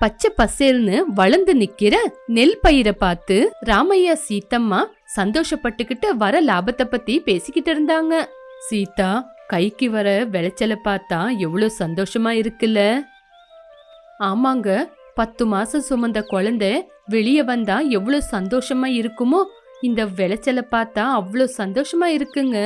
பச்சை பசேல்னு வளர்ந்து நிக்கிற நெல் பயிரை பார்த்து ராமையா சீத்தம்மா சந்தோஷப்பட்டுக்கிட்டு வர லாபத்தை பத்தி பேசிக்கிட்டு இருந்தாங்க. சீதா கைக்கு வர விளைச்சலை பார்த்தா எவ்வளவு சந்தோஷமா இருக்குல்ல? ஆமாங்க பத்து மாசம் சுமந்த குழந்தை வெளியே வந்தா எவ்வளவு சந்தோஷமா இருக்குமோ? இந்த விளைச்சலை பார்த்தா அவ்வளோ சந்தோஷமா இருக்குங்க.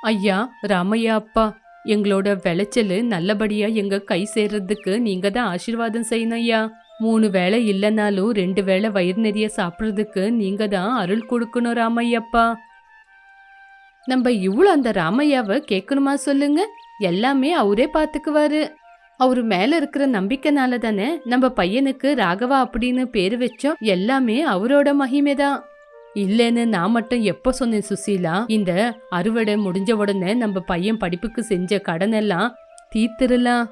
ஐயா ராமையா அப்பா எங்களோட விளைச்சல் நல்லபடியா எங்க கை சேர்றதுக்கு நீங்க தான் ஆசீர்வாதம் செய்யணும் ஐயா. மூணு வேளை இல்லைனாலும் ரெண்டு வேளை வயிறு நிறைய சாப்பிட்றதுக்கு நீங்க தான் அருள் கொடுக்கணும் ராமையப்பா. நம்ம இவ்வளோ அந்த ராமையாவை கேட்கணுமா சொல்லுங்க? எல்லாமே அவரே பார்த்துக்குவாரு அவர் மேல இருக்கிற நம்பிக்கைனால தானே நம்ம பையனுக்கு ராகவா அப்படின்னு பேர் வச்சோம். எல்லாமே அவரோட மகிமை தான் இல்லைன்னு நான் மட்டும் எப்ப சொன்னேன் சுசீலா? இந்த அறுவடை முடிஞ்ச உடனே நம்ம பையன் படிப்புக்கு செஞ்ச கடன் எல்லாம் தீர்த்துடலாம்.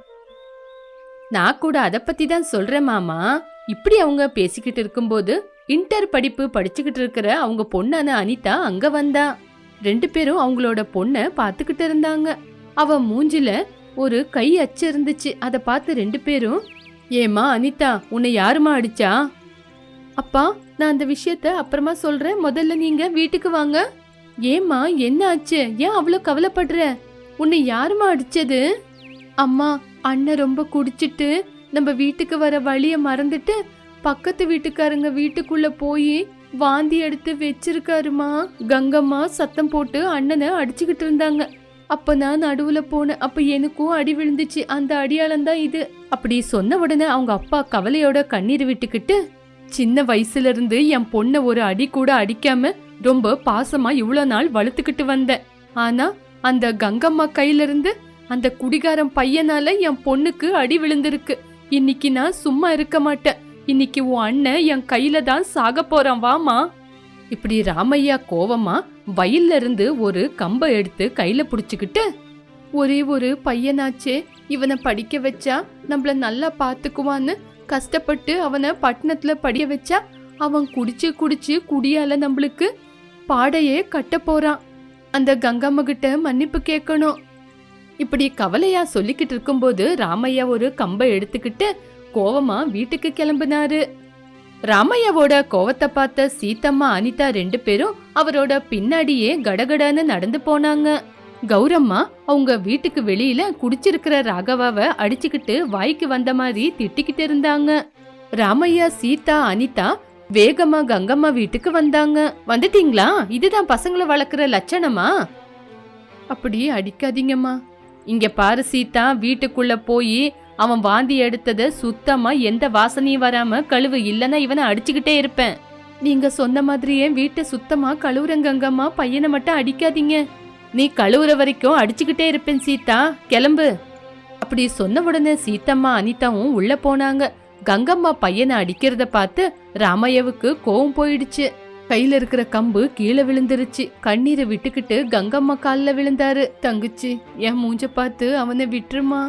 நான் கூட அதை பத்தி தான் சொல்றேன் மாமா. இப்படி அவங்க பேசிக்கிட்டு இருக்கும்போது இன்டர் படிப்பு படிச்சுக்கிட்டு இருக்கிற அவங்க பொண்ணான அனிதா அங்க வந்தா. ரெண்டு பேரும் அவங்களோட பொண்ணை பார்த்துக்கிட்டு இருந்தாங்க. அவ மூஞ்சில ஒரு கை அச்சு இருந்துச்சு. அதை பார்த்து ரெண்டு பேரும் ஏமா அனிதா உன்னை யாருமா அடிச்சா? அப்பா நான் அந்த விஷயத்த அப்புறமா சொல்றேன். முதல்ல நீங்க வீட்டுக்கு வாங்க. ஏம்மா என்ன ஆச்சு? ஏன் அவ்வளோ கவலைப்படுற? உன்னை யாருமா அடிச்சது? அம்மா அண்ணன் ரொம்ப குடிச்சிட்டு நம்ம வீட்டுக்கு வர வழிய மறந்துட்டு பக்கத்து வீட்டுக்காரங்க வீட்டுக்குள்ள போய் வாந்தி எடுத்து வச்சிருக்காருமா? கங்கம்மா சத்தம் போட்டு அண்ணனை அடிச்சுக்கிட்டு இருந்தாங்க. அப்ப நான் நடுவுல போனேன். அப்ப எனக்கும் அடி விழுந்துச்சு. அந்த அடியாளம் தான் இது. அப்படி சொன்ன உடனே அவங்க அப்பா கவலையோட கண்ணீர் விட்டுக்கிட்டு சின்ன வயசுல இருந்து என் பொண்ணை ஒரு அடி கூட அடிக்காம ரொம்ப பாசமா இவ்வளோ நாள் வளர்த்துக்கிட்டு வந்தேன் ஆனா அந்த கங்கம்மா கையில இருந்து அந்த குடிகாரன் பையனால என் பொண்ணுக்கு அடி விழுந்திருக்கு. இன்னைக்கு நான் சும்மா இருக்க மாட்டேன். இன்னைக்கு உன் அண்ணன் என் கையில தான் சாக போறான் வாமா இப்படி ராமையா கோவமா வயல்ல இருந்து ஒரு கம்பை எடுத்து கையில புடிச்சுக்கிட்டு ஒரே ஒரு பையனாச்சே இவனை படிக்க வச்சா நம்மள நல்லா பாத்துக்குவான்னு கஷ்டப்பட்டு அவனை பட்டணத்தில் படிய வச்சா அவன் குடிச்சு குடிச்சு குடியால நம்மளுக்கு பாடையே கட்ட போறான். அந்த கங்கம்மா கிட்ட மன்னிப்பு கேட்கணும். இப்படி கவலையா சொல்லிக்கிட்டு இருக்கும்போது ராமையா ஒரு கம்பை எடுத்துக்கிட்டு கோவமா வீட்டுக்கு கிளம்பினாரு. ராமையாவோட கோவத்தை பார்த்த சீத்தம்மா அனிதா ரெண்டு பேரும் அவரோட பின்னாடியே கடகடன்னு நடந்து போனாங்க. கௌரம்மா அவங்க வீட்டுக்கு வெளியில குடிச்சிருக்கிற ராகவாவை அடிச்சுக்கிட்டு வாய்க்கு வந்த மாதிரி திட்டிக்கிட்டு இருந்தாங்க. ராமையா சீதா அனிதா வேகமா கங்கம்மா வீட்டுக்கு வந்தாங்க. வந்துட்டீங்களா? இதுதான் பசங்களை வளர்க்குற லட்சணமா? அப்படி அடிக்காதீங்கம்மா. இங்க பாரு சீதா வீட்டுக்குள்ள போய் அவன் வாந்தி எடுத்தத சுத்தமா எந்த வாசனையும் வராம கழுவு இல்லைன்னா இவனை அடிச்சுக்கிட்டே இருப்பேன். நீங்க சொன்ன மாதிரியே வீட்டை சுத்தமா கழுவுறங்கங்கம்மா பையனை மட்டும் அடிக்காதீங்க. நீ கழுவுற வரைக்கும் அடிச்சுக்கிட்டே இருப்பேன் சீதா. கிளம்பு. அப்படி சொன்ன உடனே சீத்தம்மா அனிதாவும் உள்ள போனாங்க. கங்கம்மா பையனை அடிக்கிறத பார்த்து ராமையாவுக்கு கோவம் போயிடுச்சு. கையில இருக்கிற கம்பு கீழே விழுந்துருச்சு. கண்ணீரை விட்டுக்கிட்டு கங்கம்மா காலில் விழுந்தாரு. தங்குச்சி என் மூஞ்ச பார்த்து அவனை விட்டுருமா?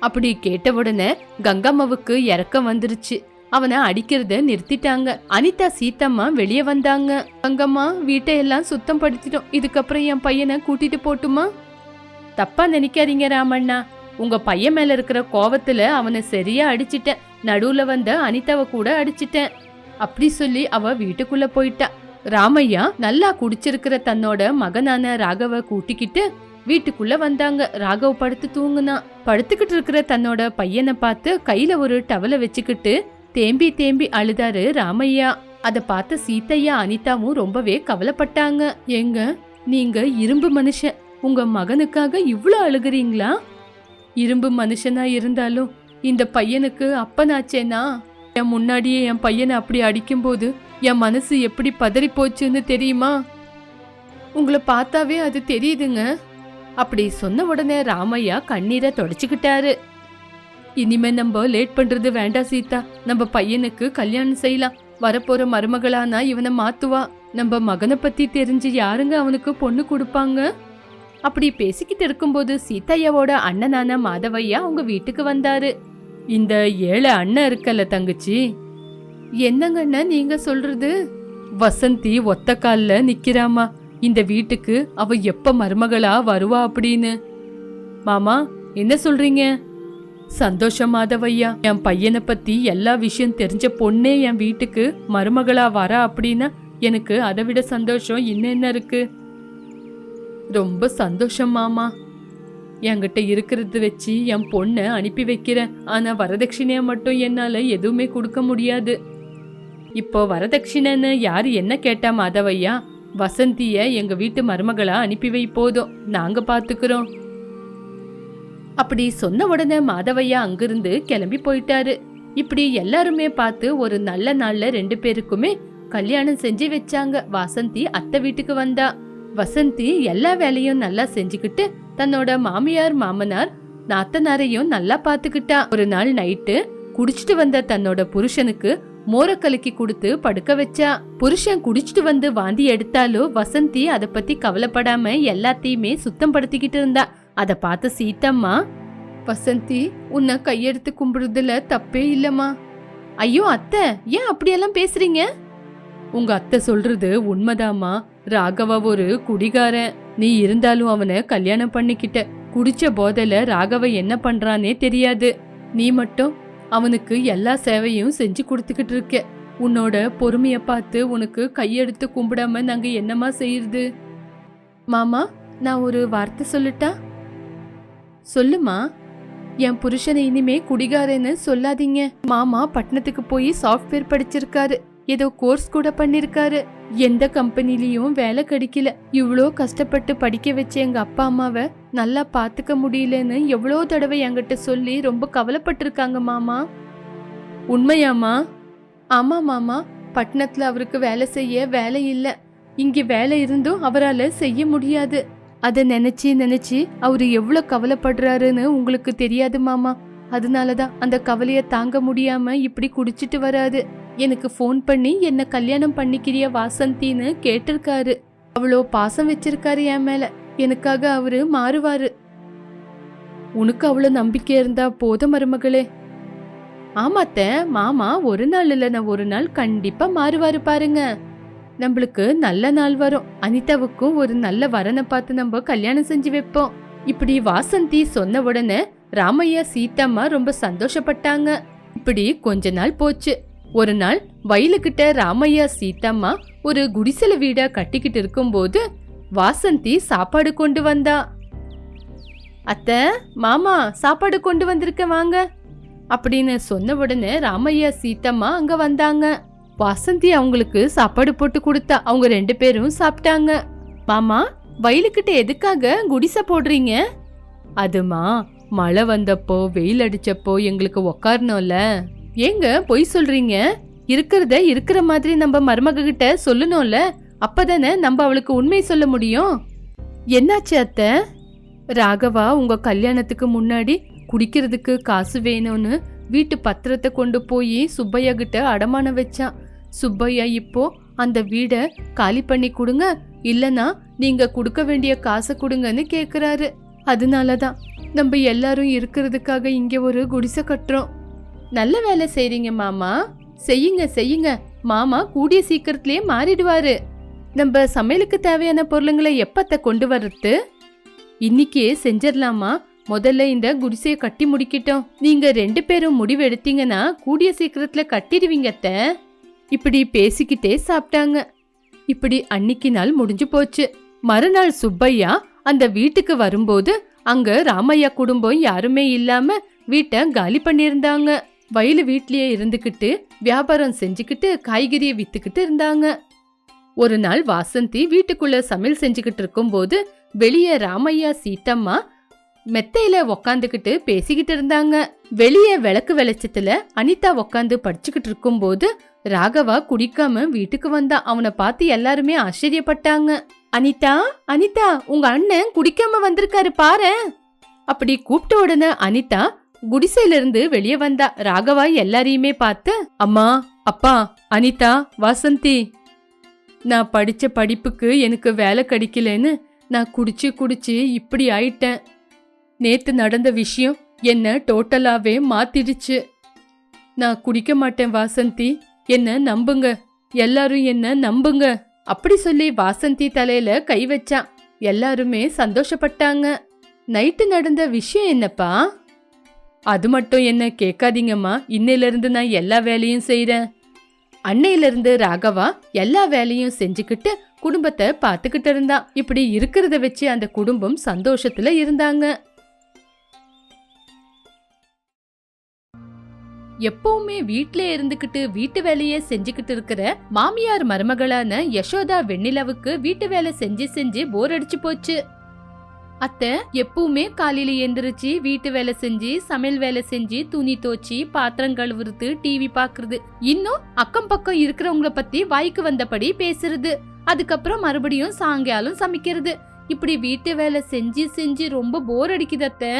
அப்படி கேட்ட உடனே கங்கம்மாவுக்கு இறக்கம் வந்துருச்சு. அவனை அடிக்கிறத நிறுத்திட்டாங்க. அனிதா சீத்தம்மா வெளியே வந்தாங்க. அங்கம்மா வீட்டை எல்லாம் சுத்தம் படுத்திட்டோம். இதுக்கப்புறம் என் பையனை கூட்டிட்டு போட்டுமா? தப்பா நினைக்காதீங்க ராமண்ணா. உங்க பையன் மேல இருக்கிற கோவத்துல அவனை சரியா அடிச்சிட்டேன். நடுவுல வந்த அனிதாவை கூட அடிச்சிட்டேன். அப்படி சொல்லி அவ வீட்டுக்குள்ள போயிட்டா. ராமையா நல்லா குடிச்சிருக்கிற தன்னோட மகனான ராகவ கூட்டிக்கிட்டு வீட்டுக்குள்ள வந்தாங்க. ராகவ் படுத்து தூங்குனா. படுத்துக்கிட்டு இருக்கிற தன்னோட பையனை பார்த்து கையில ஒரு டவலை வச்சுக்கிட்டு தேம்பி தேம்பி அழுதாரு ராமையா. அதை பார்த்த சீத்தையா அனிதாவும் ரொம்பவே கவலைப்பட்டாங்க. ஏங்க நீங்க இரும்பு மனுஷன். உங்க மகனுக்காக இவ்வளோ அழுகுறீங்களா? இரும்பு மனுஷனா இருந்தாலும் இந்த பையனுக்கு அப்பனாச்சேனா? என் முன்னாடியே என் பையனை அப்படி அடிக்கும்போது என் மனசு எப்படி பதறி போச்சுன்னு தெரியுமா? உங்களை பார்த்தாவே அது தெரியுதுங்க. அப்படி சொன்ன உடனே ராமையா கண்ணீரை தொடச்சிக்கிட்டாரு. இனிமே நம்ம லேட் பண்றது வேண்டாம் சீதா. நம்ம பையனுக்கு கல்யாணம் செய்யலாம். வரப்போற மருமகளானா இவனை மாத்துவா. நம்ம மகனை பத்தி தெரிஞ்சு யாருங்க அவனுக்கு பொண்ணு கொடுப்பாங்க? அப்படி பேசிக்கிட்டு இருக்கும்போது சீதையாவோட அண்ணனான மாதவையா அவங்க வீட்டுக்கு வந்தாரு. இந்த ஏழை அண்ணன் இருக்கல்ல தங்கச்சி? என்னங்கண்ணா நீங்க சொல்றது? வசந்தி ஒத்த கால்ல நிக்கிறாமா? இந்த வீட்டுக்கு அவ எப்ப மருமகளா வருவா அப்படின்னு. மாமா என்ன சொல்றீங்க? சந்தோஷம் மாதவையா என் பையனை பத்தி எல்லா விஷயம் தெரிஞ்ச பொண்ணே என் வீட்டுக்கு மருமகளா வர அப்படின்னா எனக்கு அதை விட சந்தோஷம் இன்னும் என்ன இருக்கு? ரொம்ப சந்தோஷம் மாமா. என்கிட்ட இருக்கிறது வச்சு என் பொண்ணை அனுப்பி வைக்கிறேன். ஆனா வரதட்சணையை மட்டும் என்னால எதுவுமே கொடுக்க முடியாது. இப்போ வரதட்சணைன்னு யாரு என்ன கேட்டா மாதவையா வசந்திய எங்க வீட்டு மருமகளா அனுப்பி வை போதும். நாங்க பாத்துக்கிறோம். அப்படி சொன்ன உடனே மாதவையா அங்கிருந்து கிளம்பி போயிட்டாரு. இப்படி எல்லாருமே பார்த்து ஒரு நல்ல நாள்ல ரெண்டு பேருக்குமே கல்யாணம் செஞ்சு வச்சாங்க. வாசந்தி அத்தை வீட்டுக்கு வந்தா. வசந்தி எல்லா வேலையும் நல்லா செஞ்சுக்கிட்டு தன்னோட மாமியார் மாமனார் நாத்தனாரையும் நல்லா பாத்துக்கிட்டா ஒரு நாள் நைட்டு குடிச்சிட்டு வந்த தன்னோட புருஷனுக்கு மோர கலக்கி கொடுத்து படுக்க வச்சா. புருஷன் குடிச்சிட்டு வந்து வாந்தி எடுத்தாலும் வசந்தி அதை பத்தி கவலைப்படாம எல்லாத்தையுமே சுத்தம் படுத்திக்கிட்டு இருந்தா. அத பார்த்த சீத்தம்மா வசந்தி உன்னை கையெடுத்து கும்பிடுறதுல தப்பே இல்லம்மா. ஐயோ அத்தை ஏன் அப்படியெல்லாம் பேசுறீங்க? உங்க அத்தை சொல்றது உண்மைதாம்மா. ராகவா ஒரு குடிகாரன். நீ இருந்தாலும் அவனை கல்யாணம் பண்ணிக்கிட்ட குடிச்ச போதையில ராகவ என்ன பண்றானே தெரியாது. நீ மட்டும் அவனுக்கு எல்லா சேவையும் செஞ்சு கொடுத்துக்கிட்டு இருக்க. உன்னோட பொறுமைய பார்த்து உனக்கு கையெடுத்து கும்பிடாம நாங்க என்னமா செய்யறது? மாமா நான் ஒரு வார்த்தை சொல்லட்டா? சொல்லுமா? என் புருஷனை இனிமே குடிகாரன்னு சொல்லாதீங்க. மாமா பட்டணத்துக்கு போய் சாஃப்ட்வேர் படிச்சிருக்காரு. ஏதோ கோர்ஸ் கூட பண்ணிருக்காரு. எந்த கம்பெனிலயும் வேலை கிடைக்கல. இவ்வளோ கஷ்டப்பட்டு படிக்க வச்ச எங்க அப்பா அம்மாவை நல்லா பாத்துக்க முடியலன்னு எவ்வளோ தடவை என்கிட்ட சொல்லி ரொம்ப கவலைப்பட்டிருக்காங்க மாமா. உண்மையாமா ஆமா மாமா. பட்டணத்துல அவருக்கு வேலை செய்ய வேலை இல்ல. இங்க வேலை இருந்தும் அவரால செய்ய முடியாது. அதை நினைச்சு நினைச்சு அவரு எவ்வளவு கவலைப்படுறாருன்னு உங்களுக்கு தெரியாது மாமா. அதனாலதான் அந்த கவலைய தாங்க முடியாம இப்படி குடிச்சிட்டு வராது எனக்கு ஃபோன் பண்ணி என்ன கல்யாணம் பண்ணிக்கிறிய வாசந்தின்னு கேட்டிருக்காரு. அவ்வளோ பாசம் வச்சிருக்காரு என் மேல. எனக்காக அவரு மாறுவாரு. உனக்கு அவ்வளோ நம்பிக்கை இருந்தா போத மருமகளே. ஆமாத்த மாமா ஒரு நாள் இல்லைன்னா ஒரு நாள் கண்டிப்பா மாறுவாரு பாருங்க. நம்மளுக்கு நல்ல நாள் வரும். அனிதாவுக்கும் ஒரு நல்ல வரனை பார்த்து நம்ம கல்யாணம் செஞ்சு வைப்போம். இப்படி வாசந்தி சொன்ன உடனே ராமையா சீத்தம்மா ரொம்ப சந்தோஷப்பட்டாங்க. இப்படி கொஞ்ச நாள் போச்சு. ஒரு நாள் வயலுக்கிட்ட ராமையா சீத்தம்மா ஒரு குடிசல வீடா கட்டிக்கிட்டு இருக்கும்போது வாசந்தி சாப்பாடு கொண்டு வந்தா. அத்தை மாமா சாப்பாடு கொண்டு வந்திருக்க வாங்க. அப்படின்னு சொன்ன உடனே ராமையா சீத்தம்மா அங்க வந்தாங்க. வசந்தி அவங்களுக்கு சாப்பாடு போட்டு கொடுத்தா அவங்க ரெண்டு பேரும் சாப்பிட்டாங்க. மாமா வயலுக்கிட்ட எதுக்காக குடிசை போடுறீங்க? அதுமா மழை வந்தப்போ வெயில் அடிச்சப்போ எங்களுக்கு உக்காரணும்ல. ஏங்க பொய் சொல்றீங்க? இருக்கிறத இருக்கிற மாதிரி நம்ம மருமக கிட்ட சொல்லணும்ல. அப்பதானே நம்ம அவளுக்கு உண்மை சொல்ல முடியும்? என்னாச்சு அத்தை? ராகவா உங்க கல்யாணத்துக்கு முன்னாடி குடிக்கிறதுக்கு காசு வேணும்னு வீட்டு பத்திரத்தை கொண்டு போய் சுப்பையா கிட்ட அடமானம் வச்சான் சுப்பையா இப்போ அந்த வீடை காலி பண்ணி கொடுங்க. இல்லனா நீங்க கொடுக்க வேண்டிய காசை கொடுங்கன்னு கேக்குறாரு. அதனாலதான் நம்ம எல்லாரும் இருக்கிறதுக்காக இங்க ஒரு குடிசை கட்டுறோம். நல்ல வேலை செய்றீங்க மாமா. செய்யுங்க செய்யுங்க. மாமா கூடிய சீக்கிரத்திலேயே மாறிடுவாரு. நம்ம சமையலுக்கு தேவையான பொருளுங்களை எப்பத்த கொண்டு வர்றது இன்னைக்கே செஞ்சிடலாமா? முதல்ல இந்த குடிசையை கட்டி முடிக்கட்டும். நீங்க ரெண்டு பேரும் முடிவு எடுத்தீங்கன்னா கூடிய சீக்கிரத்துல கட்டிடுவீங்கத்த இப்படி பேசிக்கிட்டே சாப்பிட்டாங்க. இப்படி அன்னிக்கு நாள் முடிஞ்சு போச்சு. மறுநாள் சுப்பையா அந்த வீட்டுக்கு வரும்போது அங்க ராமையா குடும்பம் யாருமே இல்லாம வீட்டை காலி பண்ணியிருந்தாங்க. வயலு வீட்லயே இருந்துக்கிட்டு வியாபாரம் செஞ்சுக்கிட்டு காய்கறியை வித்துக்கிட்டு இருந்தாங்க. ஒரு நாள் வாசந்தி வீட்டுக்குள்ள சமையல் செஞ்சுக்கிட்டு இருக்கும்போது வெளியே ராமையா சீத்தம்மா மெத்தையில உக்காந்துக்கிட்டு பேசிக்கிட்டு இருந்தாங்க. வெளியே விளக்கு வெளிச்சத்துல அனிதா உக்காந்து படிச்சுக்கிட்டு இருக்கும்போது ராகவா குடிக்காம வீட்டுக்கு வந்தா. அவனை பார்த்து எல்லாருமே ஆச்சரியப்பட்டாங்க. அனிதா அனிதா உங்க அண்ணன் குடிக்காம வந்திருக்காரு பாரு. அப்படி கூப்பிட்ட உடனே அனிதா குடிசையில இருந்து வெளியே வந்தா. ராகவா எல்லாரையுமே பார்த்து அம்மா அப்பா அனிதா வாசந்தி நான் படிச்ச படிப்புக்கு எனக்கு வேலை கிடைக்கலன்னு நான் குடிச்சு குடிச்சு இப்படி ஆயிட்டேன். நேத்து நடந்த விஷயம் என்ன டோட்டலாவே மாத்திடுச்சு. நான் குடிக்க மாட்டேன் வாசந்தி. என்ன நம்புங்க. எல்லாரும் என்ன நம்புங்க. அப்படி சொல்லி வாசந்தி தலையில கை வச்சான் எல்லாருமே சந்தோஷப்பட்டாங்க. நைட்டு நடந்த விஷயம் என்னப்பா? அது மட்டும் என்ன கேட்காதீங்கம்மா. இன்னையிலிருந்து நான் எல்லா வேலையும் செய்கிறேன் அன்னையிலிருந்து ராகவா எல்லா வேலையும் செஞ்சுக்கிட்டு குடும்பத்தை பார்த்துக்கிட்டு இருந்தான் இப்படி இருக்கிறத வச்சு அந்த குடும்பம் சந்தோஷத்துல இருந்தாங்க. எப்பவுமே வீட்ல இருந்துகிட்டு வீட்டு வேலையே செஞ்சுக்கிட்டு இருக்கிற மாமியார் மருமகளான யசோதா வெண்ணிலாவுக்கு வீட்டு வேலை செஞ்சு செஞ்சு போர் அடிச்சு போச்சு. அத்தை எப்பவுமே காலையில எந்திரிச்சு வீட்டு வேலை செஞ்சு சமையல் வேலை செஞ்சு துணி தோச்சி பாத்திரம் கழுவுறது டிவி பாக்குறது. இன்னும் அக்கம் பக்கம் இருக்கிறவங்கள பத்தி வாய்க்கு வந்தபடி பேசுறது. அதுக்கப்புறம் மறுபடியும் சாயங்காலம் சமைக்கிறது. இப்படி வீட்டு வேலை செஞ்சு செஞ்சு ரொம்ப போர் அடிக்குது அத்தை.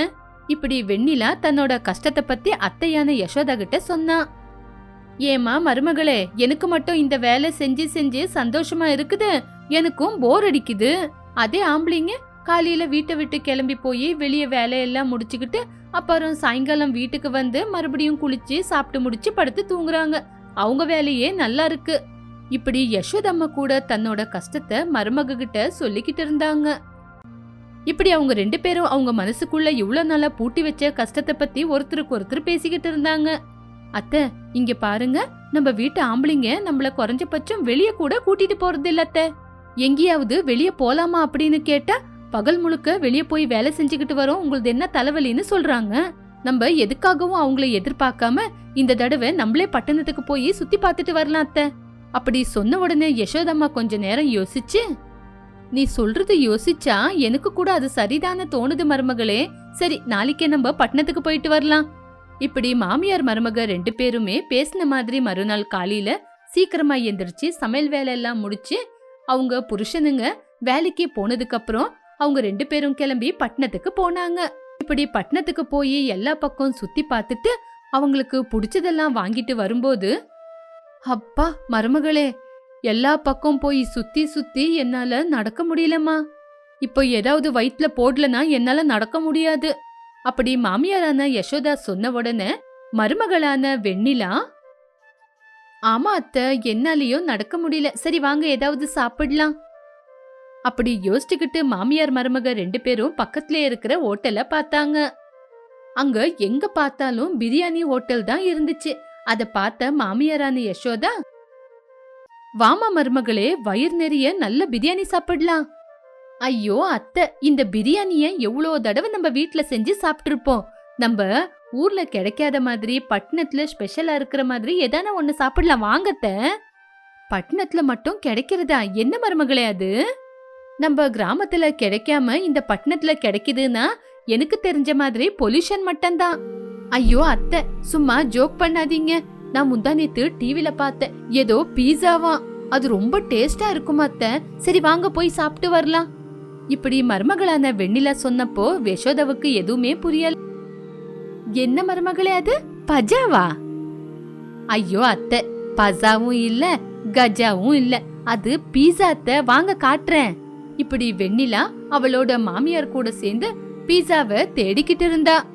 இப்படி வெண்ணிலா தன்னோட கஷ்டத்தை பத்தி அத்தையான யசோதா கிட்ட சொன்னா. ஏமா மருமகளே எனக்கு மட்டும் இந்த வேலை செஞ்சு செஞ்சு சந்தோஷமா இருக்குது எனக்கும் போர் அடிக்குது. அதே ஆம்பளைங்க காலையில வீட்டை விட்டு கிளம்பி போய் வெளியே வேலையெல்லாம் முடிச்சுக்கிட்டு அப்புறம் சாயங்காலம் வீட்டுக்கு வந்து மறுபடியும் குளிச்சு சாப்பிட்டு முடிச்சு படுத்து தூங்குறாங்க. அவங்க வேலையே நல்லா இருக்கு. இப்படி யசோதம்மா கூட தன்னோட கஷ்டத்தை மருமக கிட்ட சொல்லிக்கிட்டு இருந்தாங்க. இப்படி அவங்க ரெண்டு பேரும் அவங்க மனசுக்குள்ள இவ்வளவு நாளா பூட்டி வச்ச கஷ்டத்தை பத்தி ஒருத்தருக்கு ஒருத்தர் பேசிக்கிட்டு இருந்தாங்க. அத்தை இங்க பாருங்க. நம்ம வீட்டு ஆம்பளைங்க நம்மள குறைஞ்சபட்சம் வெளிய கூட கூட்டிட்டு போறது இல்ல அத்தை. எங்கேயாவது வெளிய போலாமா அப்படின்னு கேட்டா பகல் முழுக்க வெளியே போய் வேலை செஞ்சுக்கிட்டு வரோம். உங்களுக்கு என்ன தலைவலின்னு சொல்றாங்க. நம்ம எதுக்காகவும் அவங்கள எதிர்பார்க்காம இந்த தடவை நம்மளே பட்டணத்துக்கு போய் சுத்தி பார்த்துட்டு வரலாம் அத்தை. அப்படி சொன்ன உடனே யசோதம்மா கொஞ்ச நேரம் யோசிச்சு நீ சொல்றது யோசிச்சா எனக்கு கூட அது சரிதான தோணுது மருமகளே. சரி நாளைக்கே நம்ம பட்டணத்துக்கு போயிட்டு வரலாம். இப்படி மாமியார் மருமக ரெண்டு பேருமே பேசின மாதிரி மறுநாள் காலையில சீக்கிரமா எந்திரிச்சு சமையல் வேலை எல்லாம் முடிச்சு அவங்க புருஷனுங்க வேலைக்கு போனதுக்கு அப்புறம் அவங்க ரெண்டு பேரும் கிளம்பி பட்டணத்துக்கு போனாங்க. இப்படி பட்டணத்துக்கு போய் எல்லா பக்கம் சுத்தி பார்த்துட்டு அவங்களுக்கு பிடிச்சதெல்லாம் வாங்கிட்டு வரும்போது அப்பா மருமகளே எல்லா பக்கம் போய் சுத்தி சுத்தி என்னால நடக்க முடியலம்மா. இப்போ ஏதாவது வயிற்றுல போடலனா என்னால நடக்க முடியாது. அப்படி மாமியாரான யசோதா சொன்ன உடனே மருமகளான வெண்ணிலா ஆமா அத்தை என்னாலயும் நடக்க முடியல. சரி வாங்க ஏதாவது சாப்பிடலாம். அப்படி யோசிச்சுக்கிட்டு மாமியார் மருமக ரெண்டு பேரும் பக்கத்துல இருக்கிற ஹோட்டலை பார்த்தாங்க. அங்க எங்க பார்த்தாலும் பிரியாணி ஹோட்டல் தான் இருந்துச்சு. அதை பார்த்த மாமியாரான யசோதா வாமா மருமகளே வயிறு நிறைய நல்ல பிரியாணி சாப்பிடலாம். ஐயோ அத்தை இந்த பிரியாணிய எவ்வளோ தடவை நம்ம வீட்டில் செஞ்சு சாப்பிட்டுருப்போம். நம்ம ஊர்ல கிடைக்காத மாதிரி பட்டணத்துல ஸ்பெஷலா இருக்கிற மாதிரி எதான ஒண்ணு சாப்பிடலாம். வாங்கத்த பட்டணத்துல மட்டும் கிடைக்கிறதா? என்ன மருமகளே அது? நம்ம கிராமத்துல கிடைக்காம இந்த பட்டணத்துல கிடைக்குதுன்னா எனக்கு தெரிஞ்ச மாதிரி பொல்யூஷன் மட்டும்தான். ஐயோ அத்தை சும்மா ஜோக் பண்ணாதீங்க. நான் முந்தா நேத்து டிவில பார்த்தேன். ஏதோ பீஸாவா? அது ரொம்ப டேஸ்டா இருக்கும் அத்தை. சரி வாங்க போய் சாப்பிட்டு வரலாம். இப்படி மருமகளான வெண்ணிலா சொன்னப்போ யசோதாவுக்கு எதுவுமே புரியல. என்ன மருமகளே அது? பஜாவா? ஐயோ அத்தை பஜாவும் இல்ல கஜாவும் இல்ல. அது பீஸா அத்தை. வாங்க காட்டுறேன். இப்படி வெண்ணிலா அவளோட மாமியார் கூட சேர்ந்து பீஸாவை தேடிக்கிட்டு இருந்தா.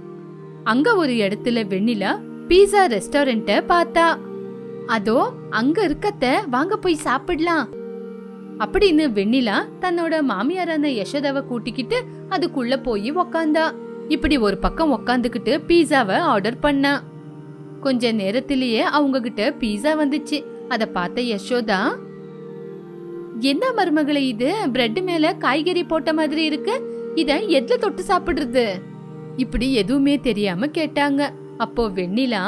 அங்க ஒரு இடத்துல வெண்ணிலா பீஸா ரெஸ்டாரண்ட்ட பார்த்தா அதோ அங்க இருக்கத்த வாங்க போய் சாப்பிடலாம். அப்படின்னு வெண்ணிலா தன்னோட மாமியாரான யசோதாவை கூட்டிக்கிட்டு அதுக்குள்ள போய் உக்காந்தா. இப்படி ஒரு பக்கம் உக்காந்துக்கிட்டு பீஸாவை ஆர்டர் பண்ணா. கொஞ்ச நேரத்திலேயே அவங்க கிட்ட பீஸா வந்துச்சு. அத பார்த்த யசோதா என்ன மருமகளை இது? பிரெட் மேல காய்கறி போட்ட மாதிரி இருக்கு. இத எதுல தொட்டு சாப்பிடுறது? இப்படி எதுவுமே தெரியாம கேட்டாங்க. அப்போ வெண்ணிலா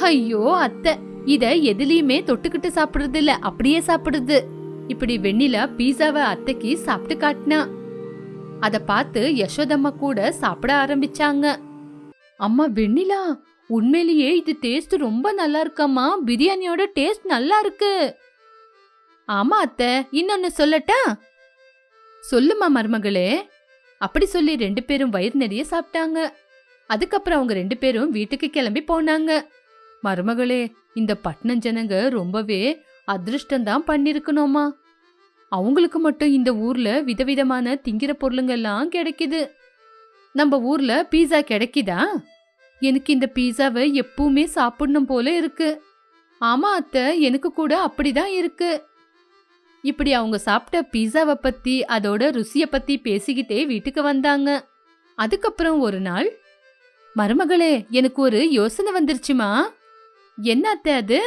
ஐயோ அத்தை இத எதுலயுமே தொட்டுக்கிட்டு சாப்பிடுறது இல்ல அப்படியே சாப்பிடுது. இப்படி வெண்ணிலா பீஸாவை அத்தைக்கு சாப்பிட்டு காட்டினா. அத பார்த்து யசோதம்மா கூட சாப்பிட ஆரம்பிச்சாங்க. அம்மா வெண்ணிலா உண்மையிலேயே இது டேஸ்ட் ரொம்ப நல்லா இருக்கம்மா. பிரியாணியோட டேஸ்ட் நல்லா இருக்கு. ஆமா அத்தை இன்னொன்னு சொல்லட்டா? சொல்லுமா மருமகளே. அப்படி சொல்லி ரெண்டு பேரும் வயிறு நிறைய சாப்பிட்டாங்க. அதுக்கப்புறம் அவங்க ரெண்டு பேரும் வீட்டுக்கு கிளம்பி போனாங்க. மருமகளே இந்த பட்டணம் ஜனங்க ரொம்பவே அதிர்ஷ்டம்தான் பண்ணிருக்கணுமா? அவங்களுக்கு மட்டும் இந்த ஊர்ல விதவிதமான திங்கிற பொருளுங்கெல்லாம் கிடைக்குது. நம்ம ஊர்ல பீஸா கிடைக்குதா? எனக்கு இந்த பீஸாவை எப்பவுமே சாப்பிடணும் போல இருக்கு. ஆமா அத்தை எனக்கு கூட அப்படிதான் இருக்கு. இப்படி அவங்க சாப்பிட்ட பீஸாவை பத்தி அதோட ருசியை பத்தி பேசிக்கிட்டே வீட்டுக்கு வந்தாங்க. அதுக்கப்புறம் ஒரு நாள் மருமகளே எனக்கு ஒரு யோசனை வந்துருச்சுமா? என்ன அத்தை அது?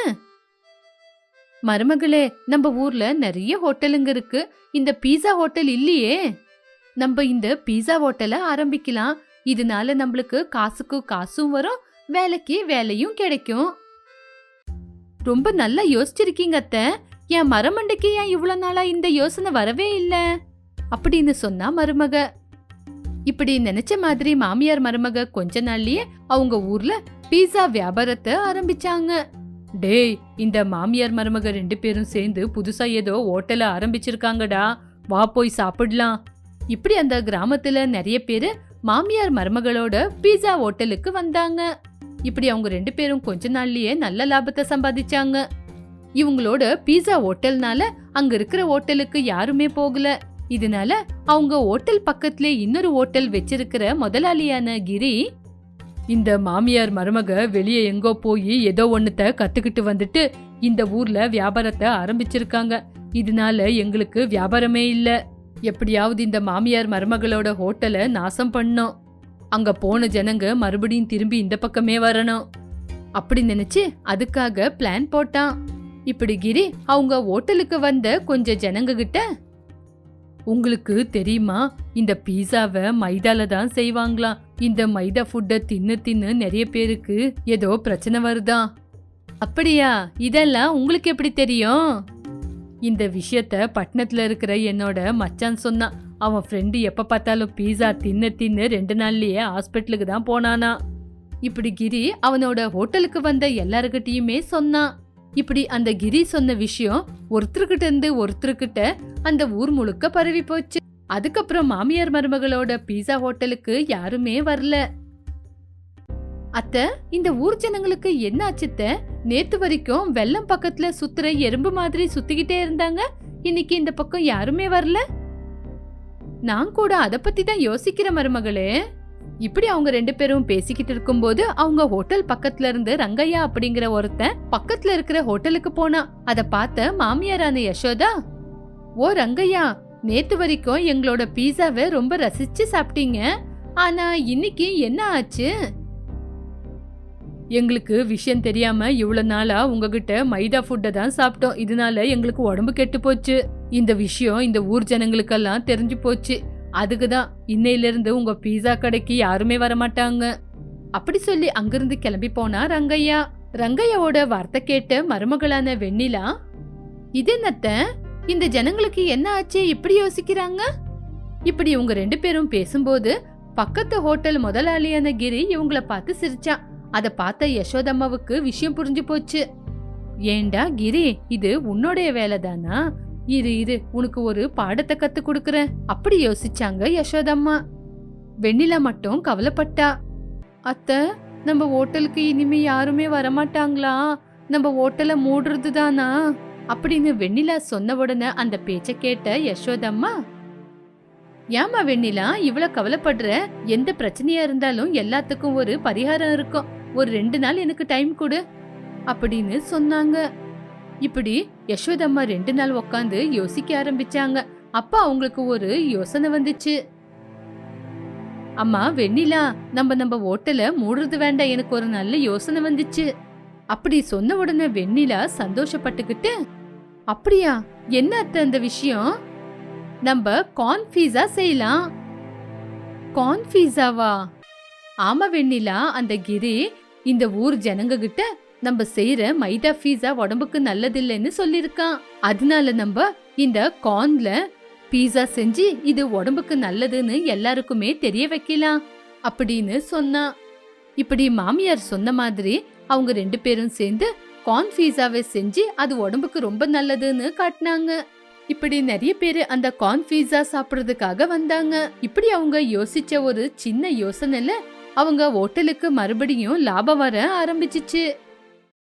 மருமகளே நம்ம ஊர்ல நிறைய ஹோட்டலுங்க இருக்கு. இந்த பீஸா ஹோட்டல் இல்லையே? நம்ம இந்த பீஸா ஹோட்டலை ஆரம்பிக்கலாம். இதனால நம்மளுக்கு காசுக்கு காசும் வரும் வேலைக்கு வேலையும் கிடைக்கும். ரொம்ப நல்லா யோசிச்சிருக்கீங்க அத்தை. என் மரமண்டைக்கு ஏன் இவ்வளவு நாளா இந்த யோசனை வரவே இல்லை? அப்படின்னு சொன்னா மருமக. இப்படி நினைச்ச மாதிரி மாமியார் மருமக கொஞ்ச நாள்லயே அவங்க ஊர்ல பீஸா வியாபாரத்தை ஆரம்பிச்சாங்க. டேய் இந்த மாமியார் மருமக ரெண்டு பேரும் சேர்ந்து புதுசா ஏதோ ஹோட்டல ஆரம்பிச்சிருக்காங்கடா. வா போய் சாப்பிடலாம். இப்படி அந்த கிராமத்துல நிறைய பேரு மாமியார் மருமகளோட பீஸா ஹோட்டலுக்கு வந்தாங்க. இப்படி அவங்க ரெண்டு பேரும் கொஞ்ச நாள்லயே நல்ல லாபத்தை சம்பாதிச்சாங்க. இவங்களோட பீஸா ஹோட்டல்னால அங்க இருக்கிற ஹோட்டலுக்கு யாருமே போகல. இதனால அவங்க ஹோட்டல் பக்கத்துல இன்னொரு ஹோட்டல் வச்சிருக்கிற முதலாளியான கிரி இந்த மாமியார் மருமக வெளியே எங்கோ போய் ஏதோ ஒண்ணுத்த கத்துக்கிட்டு வந்துட்டு இந்த ஊர்ல வியாபாரத்தை ஆரம்பிச்சிருக்காங்க. இதனால எங்களுக்கு வியாபாரமே இல்ல. எப்படியாவது இந்த மாமியார் மருமகளோட ஹோட்டலை நாசம் பண்ணோம். அங்க போன ஜனங்க மறுபடியும் திரும்பி இந்த பக்கமே வரணும். அப்படி நினைச்சு அதுக்காக பிளான் போட்டான். இப்படி கிரி அவங்க ஹோட்டலுக்கு வந்த கொஞ்சம் ஜனங்க கிட்ட உங்களுக்கு தெரியுமா? இந்த பீஸாவை மைதால தான் செய்வாங்களாம் இந்த மைதா ஃபுட்டை தின்னு தின்னு நிறைய பேருக்கு ஏதோ பிரச்சனை வருதான் அப்படியா? இதெல்லாம் உங்களுக்கு எப்படி தெரியும்? இந்த விஷயத்த பட்டணத்துல இருக்கிற என்னோட மச்சான் சொன்னான். அவன் ஃப்ரெண்டு எப்ப பார்த்தாலும் பீஸா தின்னு தின்னு ரெண்டு நாள்லயே ஹாஸ்பிட்டலுக்கு தான் போனானா. இப்படி கிரி அவனோட ஹோட்டலுக்கு வந்த எல்லாருக்கிட்டேயுமே சொன்னான். இப்படி அந்த கிரி சொன்ன விஷயம் ஒருத்தர்கிட்ட இருந்து ஒருத்தர்கிட்ட அந்த ஊர் முழுக்க பரவி போச்சு. அதுக்கப்புறம் மாமியார் மருமகளோட பீஸா ஹோட்டலுக்கு யாருமே வரல. அத்த இந்த ஊர் ஜனங்களுக்கு என்ன ஆச்சுத்த நேத்து வரைக்கும் வெள்ளம் பக்கத்துல சுத்துற எறும்பு மாதிரி சுத்திக்கிட்டே இருந்தாங்க. இன்னைக்கு இந்த பக்கம் யாருமே வரல? நான் கூட அத பத்தி தான் யோசிக்கிற மருமகளே. இப்படி அவங்க ரெண்டு பேரும் பேசிக்கிட்டு இருக்கும்போது அவங்க ஹோட்டல் பக்கத்துல இருந்து ரங்கையா அப்படிங்கிற ஒருத்தன் பக்கத்துல இருக்கிற ஹோட்டலுக்கு போனா. அத பார்த்த மாமியாரான யசோதா ஓ ரங்கையா நேத்து வரைக்கும் எங்களோட பீஸாவை ரொம்ப ரசிச்சு சாப்பிட்டீங்க. ஆனா இன்னைக்கு என்ன ஆச்சு? எங்களுக்கு விஷயம் தெரியாம இவ்வளவு நாளா உங்ககிட்ட மைதா ஃபுட்டை தான் சாப்பிட்டோம். இதனால எங்களுக்கு உடம்பு கெட்டு போச்சு. இந்த விஷயம் இந்த ஊர் ஜனங்களுக்கெல்லாம் தெரிஞ்சு போச்சு. அதுக்கு தான் இன்னையிலிருந்து உங்க பீஸா கடைக்கு யாருமே வர மாட்டாங்க அப்படி சொல்லி அங்கிருந்து கிளம்பி போனா ரங்கையா. ரங்கையாவோட வார்த்தை கேட்ட மருமகளான வெண்ணிலா இது என்னத்த? இந்த ஜனங்களுக்கு என்ன ஆச்சு? இப்படி யோசிக்கிறாங்க? இப்படி இவங்க ரெண்டு பேரும் பேசும்போது பக்கத்து ஹோட்டல் முதலாளியான கிரி இவங்கள பார்த்து சிரிச்சான். அத பார்த்த யசோதம்மாவுக்கு விஷயம் புரிஞ்சு போச்சு. ஏண்டா கிரி இது உன்னோடைய வேலை தானா இரு இரு உனக்கு ஒரு பாடத்தை கத்து கொடுக்கறேன். அப்படி யோசிச்சாங்க யசோதம்மா வெண்ணிலா மட்டும் கவலைப்பட்டா. அத்த நம்ம ஹோட்டலுக்கு இனிமே யாருமே வரமாட்டாங்களா? நம்ம ஹோட்டலை மூடுறது தானா அப்படின்னு வெண்ணிலா சொன்ன உடனே அந்த பேச்ச கேட்ட யசோதம்மா ஏமா வெண்ணிலா இவ்வளவு கவலைப்படுற? எந்த பிரச்சனையா இருந்தாலும் எல்லாத்துக்கும் ஒரு பரிகாரம் இருக்கும். ஒரு ரெண்டு நாள் எனக்கு டைம் கொடு. அப்படின்னு சொன்னாங்க. இப்படி யசோதம்மா ரெண்டு நாள் உக்காந்து யோசிக்க ஆரம்பிச்சாங்க. அப்ப அவங்களுக்கு ஒரு யோசனை வந்துச்சு. அம்மா வெண்ணிலா நம்ம நம்ம ஓட்டல மூடுறது வேண்டாம். எனக்கு ஒரு நல்ல யோசனை வந்துச்சு. அப்படி சொன்ன உடனே வெண்ணிலா சந்தோஷப்பட்டுக்கிட்டு அப்படியா? என்ன அத்தை அந்த விஷயம்? நம்ம கார்ன் பீஸா செய்யலாம். கார்ன் பீஸாவா ஆமா வெண்ணிலா. அந்த கிரி இந்த ஊர் ஜனங்க கிட்ட நம்ம செய்யற மைதா பீஸா உடம்புக்கு நல்லதில்லைன்னு சொல்லியிருக்கான். அதனால நம்ம இந்த கார்ன்ல பீஸா செஞ்சு இது உடம்புக்கு நல்லதுன்னு எல்லாருக்குமே தெரிய வைக்கலாம் அப்படின்னு சொன்னா இப்படி மாமியார் சொன்ன மாதிரி அவங்க ரெண்டு பேரும் சேர்ந்து கார்ன் பீஸாவை செஞ்சு அது உடம்புக்கு ரொம்ப நல்லதுன்னு காட்டினாங்க. இப்படி நிறைய பேரு அந்த கார்ன் பீஸா சாப்பிடுறதுக்காக வந்தாங்க. இப்படி அவங்க யோசிச்ச ஒரு சின்ன யோசனைல அவங்க ஹோட்டலுக்கு மறுபடியும் லாபம் வர ஆரம்பிச்சிச்சு.